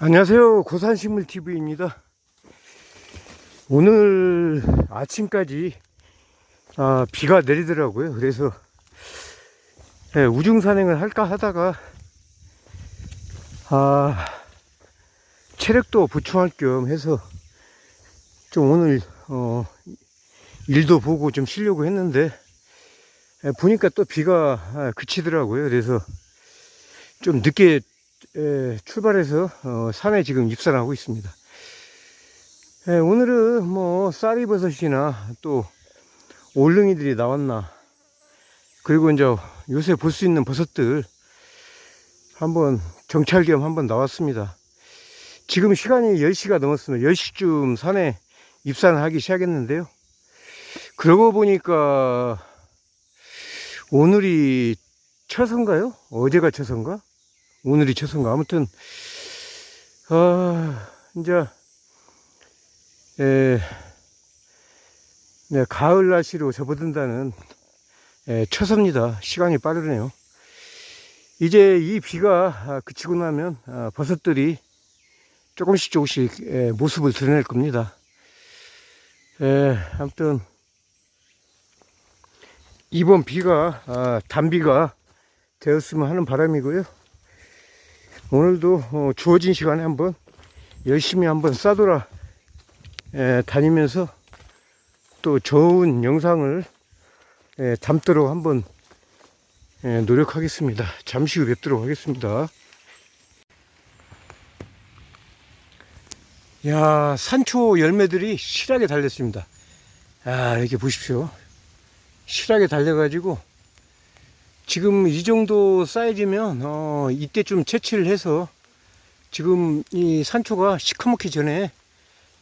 안녕하세요. 고산식물TV입니다. 오늘 아침까지 아, 비가 내리더라고요. 그래서 예, 우중산행을 할까 하다가 아, 체력도 보충할 겸 해서 좀 오늘 어, 일도 보고 좀 쉬려고 했는데 예, 보니까 또 비가 아, 그치더라고요. 그래서 좀 늦게 예, 출발해서 어, 산에 지금 입산하고 있습니다. 예, 오늘은 뭐 쌀이버섯이나 또 올릉이들이 나왔나 그리고 이제 요새 볼 수 있는 버섯들 한번 정찰 겸 한번 나왔습니다. 지금 시간이 10시가 넘었습니다. 10시쯤 산에 입산을 하기 시작했는데요. 그러고 보니까 오늘이 처선가요? 어제가 처선가? 오늘이 처선가? 아무튼 아 이제 에, 네, 가을 날씨로 접어든다는 에, 처서입니다. 시간이 빠르네요. 이제 이 비가 아, 그치고 나면 아, 버섯들이 조금씩 조금씩 에, 모습을 드러낼 겁니다. 에, 아무튼 이번 비가 아, 단비가 되었으면 하는 바람이고요. 오늘도 어, 주어진 시간에 한번 열심히 한번 싸돌아 에, 다니면서 또 좋은 영상을 에, 담도록 한번 에, 노력하겠습니다. 잠시 후 뵙도록 하겠습니다. 야 산초 열매들이 실하게 달렸습니다. 아 이렇게 보십시오. 실하게 달려가지고 지금 이 정도 사이즈면 어, 이때쯤 채취를 해서 지금 이 산초가 시커멓기 전에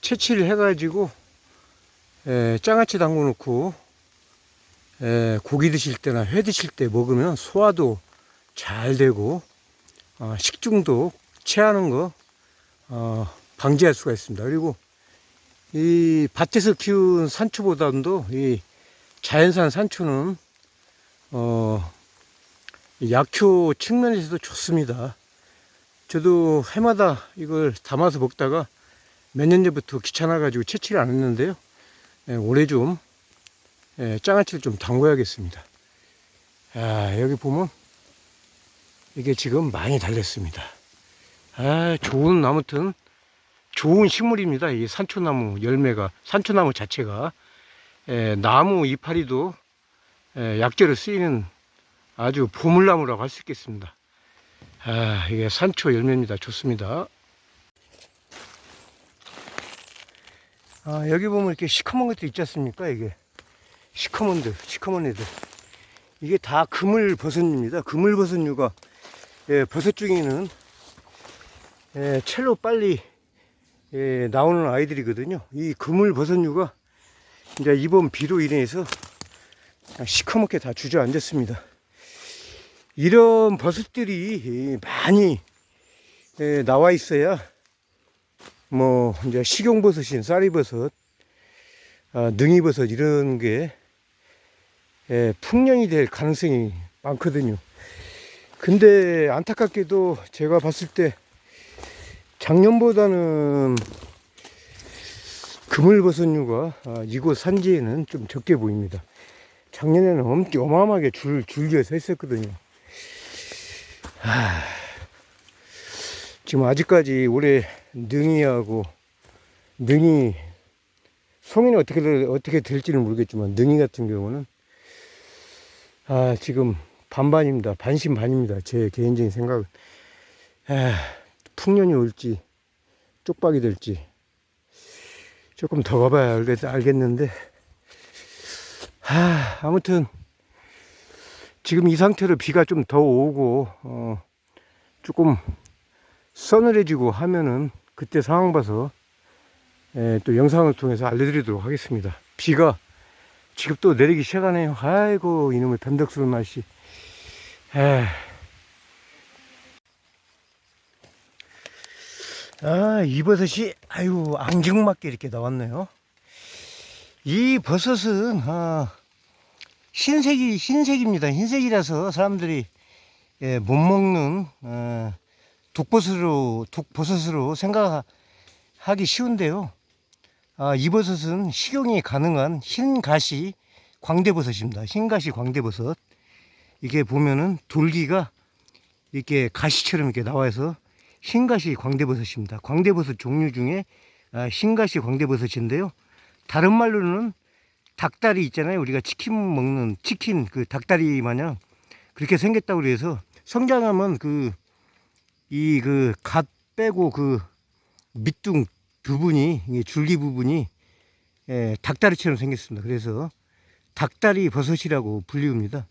채취를 해가지고 에, 장아찌 담궈 놓고 에, 고기 드실 때나 회 드실 때 먹으면 소화도 잘 되고 어, 식중독 체하는 거 어, 방지할 수가 있습니다. 그리고 이 밭에서 키운 산초보다도 이 자연산 산초는 어, 약효 측면에서도 좋습니다. 저도 해마다 이걸 담아서 먹다가 몇 년 전부터 귀찮아가지고 채취를 안 했는데요. 예, 올해 좀 예, 장아찌를 좀 담궈야겠습니다. 아, 여기 보면 이게 지금 많이 달렸습니다. 아, 좋은 아무튼 좋은 식물입니다. 이 산초나무 열매가 산초나무 자체가 예, 나무 이파리도 예, 약재로 쓰이는 아주 보물나무라고 할 수 있겠습니다. 아, 이게 산초 열매입니다. 좋습니다. 아, 여기 보면 이렇게 시커먼 것도 있지 않습니까? 이게 시커먼들, 시커먼 애들. 이게 다 그물버섯입니다. 그물버섯류가 예, 버섯 중에는 예, 첼로 빨리 예, 나오는 아이들이거든요. 이 그물 버섯류가 이제 이번 비로 인해서 시커멓게 다 주저앉았습니다. 이런 버섯들이 많이 예, 나와 있어야 뭐 이제 식용버섯인 쌀이버섯, 아, 능이버섯 이런 게 예, 풍년이 될 가능성이 많거든요. 근데 안타깝게도 제가 봤을 때 작년보다는 그물버섯류가 아, 이곳 산지에는 좀 적게 보입니다. 작년에는 엄, 어마어마하게 줄, 줄기가 서 있었거든요. 하, 지금 아직까지 올해 능이하고 능이 송이는 어떻게 될- 어떻게 될지는 모르겠지만 능이 같은 경우는 아 지금 반반입니다. 반신반입니다. 제 개인적인 생각은. 아, 풍년이 올지 쪽박이 될지 조금 더 가봐야 알겠, 알겠는데 아, 아무튼 지금 이 상태로 비가 좀 더 오고 어, 조금 서늘해지고 하면은 그때 상황 봐서 예, 또 영상을 통해서 알려드리도록 하겠습니다. 비가 지금 또 내리기 시작하네요. 아이고 이놈의 변덕스러운 날씨. 에이. 아, 이 버섯이, 아유, 앙증맞게 이렇게 나왔네요. 이 버섯은 어, 흰색이 흰색입니다. 흰색이라서 사람들이 예, 못 먹는 어, 독버섯으로 독버섯으로 생각하기 쉬운데요. 아, 이 버섯은 식용이 가능한 흰가시 광대버섯입니다. 흰가시 광대버섯. 이게 보면은 돌기가 이렇게 가시처럼 이렇게 나와서 흰가시 광대버섯입니다. 광대버섯 종류 중에 아, 흰가시 광대버섯인데요. 다른 말로는 닭다리 있잖아요. 우리가 치킨 먹는 치킨 그 닭다리 마냥 그렇게 생겼다고 그래서 성장하면 그 이 그 갓 빼고 그 밑둥 부분이 줄기 부분이 예, 닭다리처럼 생겼습니다. 그래서 닭다리 버섯이라고 불리웁니다.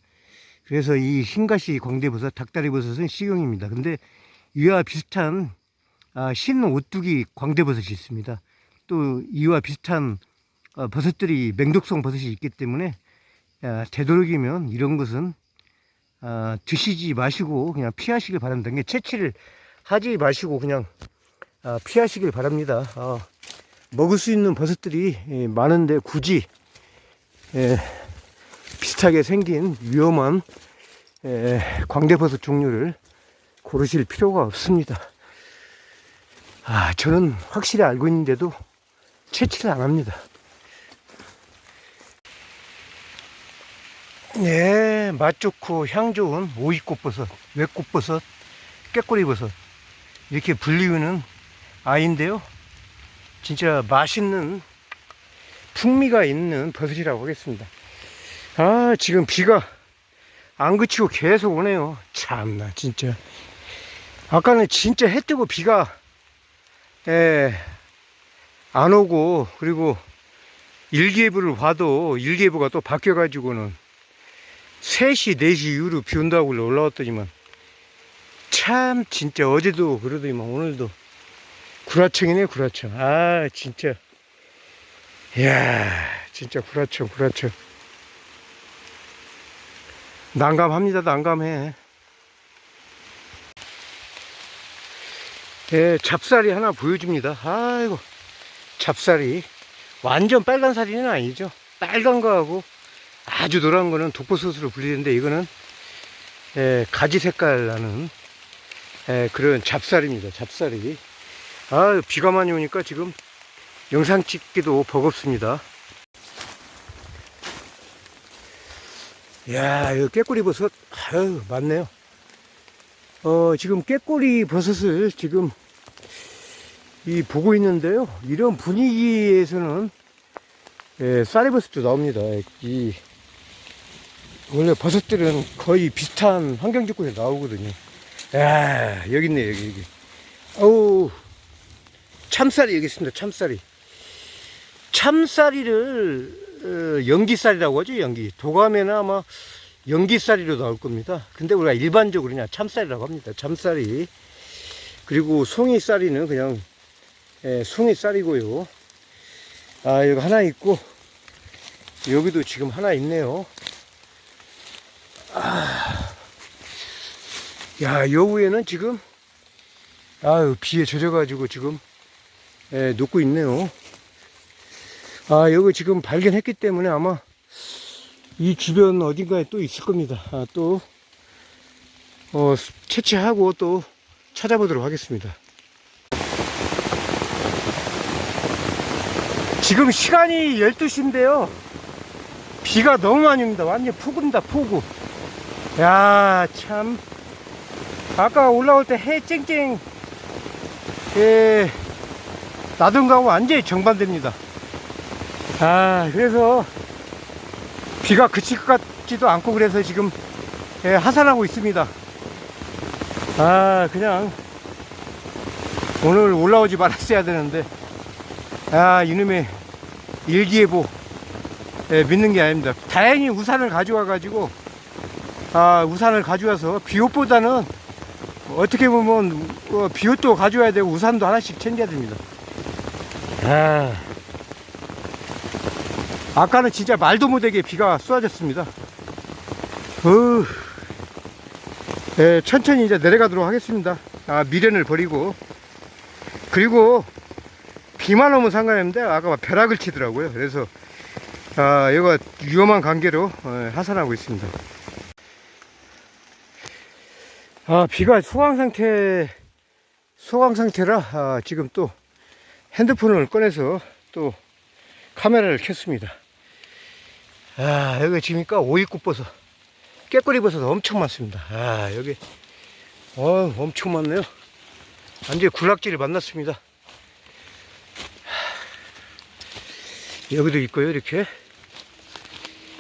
그래서 이 흰가시 광대버섯, 닭다리 버섯은 식용입니다. 근데 이와 비슷한 아, 흰 오뚜기 광대버섯이 있습니다. 또 이와 비슷한 어, 버섯들이 맹독성 버섯이 있기 때문에 아, 되도록이면 이런 것은 아, 드시지 마시고 그냥 피하시길. 이게 채취를 하지 마시고 그냥 아, 피하시길 바랍니다. 아, 먹을 수 있는 버섯들이 예, 많은데 굳이 예, 비슷하게 생긴 위험한 예, 광대버섯 종류를 고르실 필요가 없습니다. 아, 저는 확실히 알고 있는데도 채취를 안 합니다. 네, 맛 좋고 향 좋은 오이꽃버섯, 외꽃버섯, 깨꼬리버섯 이렇게 불리우는 아이인데요. 진짜 맛있는 풍미가 있는 버섯이라고 하겠습니다. 아, 지금 비가 안 그치고 계속 오네요. 참나, 진짜. 아까는 진짜 해 뜨고 비가, 예, 안 오고, 그리고 일기예보를 봐도 일기예보가 또 바뀌어 가지고는 3시, 4시 이후로 비 온다고 올라왔더니만 참 진짜 어제도 그러더니만 오늘도 구라청이네 구라청. 아 진짜. 이야 진짜 구라청 구라청. 난감합니다 난감해 예 잡살이 하나 보여줍니다 아이고 잡살이 완전 빨간 살이는 아니죠 빨간 거하고 아주 노란 거는 독버섯으로 불리는데 이거는 예, 가지 색깔 나는 예, 그런 잡살입니다. 잡살이. 아, 비가 많이 오니까 지금 영상 찍기도 버겁습니다. 야, 이거 깨꼬리 버섯, 아유, 많네요. 어, 지금 깨꼬리 버섯을 지금 이 보고 있는데요. 이런 분위기에서는 예, 쌀이버섯도 나옵니다. 이 원래 버섯들은 거의 비슷한 환경 조건에 나오거든요. 야, 여기 있네, 여기, 여기. 어우, 참쌀이 여기 있습니다, 참쌀이. 참쌀이를, 어, 연기쌀이라고 하죠, 연기. 도감에는 아마 연기쌀이로 나올 겁니다. 근데 우리가 일반적으로 그냥 참쌀이라고 합니다, 참쌀이. 그리고 송이쌀이는 그냥, 예, 송이쌀이고요. 아, 여기 하나 있고, 여기도 지금 하나 있네요. 야, 여우에는 지금, 아유, 비에 젖어가지고 지금, 예, 녹고 있네요. 아, 여기 지금 발견했기 때문에 아마 이 주변 어딘가에 또 있을 겁니다. 아, 또, 어, 채취하고 또 찾아보도록 하겠습니다. 지금 시간이 12시인데요. 비가 너무 많이 옵니다. 완전 푸구입니다, 푸구. 야, 참. 아까 올라올 때 해 쨍쨍, 예, 나던 거하고 완전히 정반대입니다. 아, 그래서 비가 그칠 것 같지도 않고 그래서 지금 예, 하산하고 있습니다. 아, 그냥 오늘 올라오지 말았어야 되는데, 아, 이놈의 일기예보 예, 믿는 게 아닙니다. 다행히 우산을 가져와가지고, 아, 우산을 가져와서 비옷보다는 어떻게 보면 어, 비옷도 가져와야 되고 우산도 하나씩 챙겨야 됩니다. 아, 아까는 진짜 말도 못하게 비가 쏟아졌습니다. 어, 예, 천천히 이제 내려가도록 하겠습니다. 아, 미련을 버리고 그리고 비만 오면 상관없는데 아까 막 벼락을 치더라고요. 그래서 아, 여기가 위험한 관계로 어, 하산하고 있습니다. 아, 비가 소강 상태, 소강 상태라 아, 지금 또 핸드폰을 꺼내서 또 카메라를 켰습니다. 아, 여기 지금니까 오이꽃버섯, 깨꼬리버섯 엄청 많습니다. 아, 여기, 어, 엄청 많네요. 완전 군락지를 만났습니다. 여기도 있고요, 이렇게.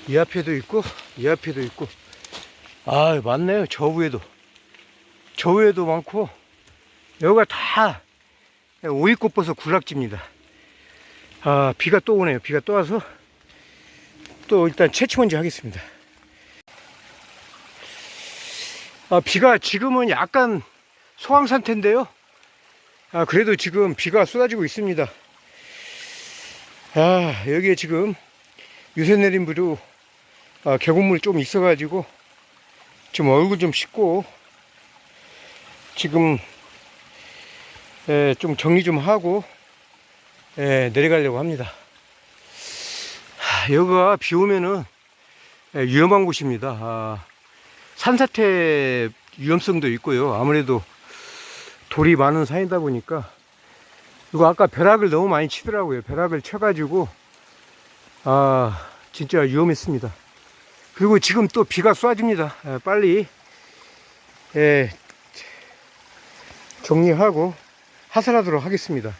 이 앞에도 있고, 이 앞에도 있고. 아, 많네요. 저 위에도. 저 위에도 많고, 여기가 다 오이꽃버섯 군락지입니다. 아, 비가 또 오네요. 비가 또 와서 또 일단 채취 먼저 하겠습니다. 아, 비가 지금은 약간 소강 상태인데요. 아, 그래도 지금 비가 쏟아지고 있습니다. 아, 여기에 지금 유세 내린 비로 아, 계곡물이 좀 있어가지고 지금 얼굴 좀 씻고 지금 예, 좀 정리 좀 하고 예, 내려가려고 합니다. 하, 여기가 비 오면은 예, 위험한 곳입니다. 아, 산사태 위험성도 있고요. 아무래도 돌이 많은 산이다 보니까 이거 아까 벼락을 너무 많이 치더라고요. 벼락을 쳐가지고 아 진짜 위험했습니다. 그리고 지금 또 비가 쏟아집니다. 예, 빨리 예, 정리하고 하산하도록 하겠습니다.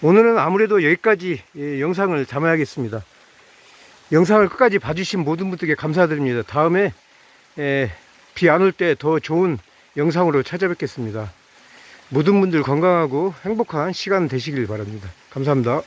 오늘은 아무래도 여기까지 예, 영상을 담아야겠습니다. 영상을 끝까지 봐주신 모든 분들께 감사드립니다. 다음에 예, 비안 올 때 더 좋은 영상으로 찾아뵙겠습니다. 모든 분들 건강하고 행복한 시간 되시길 바랍니다. 감사합니다.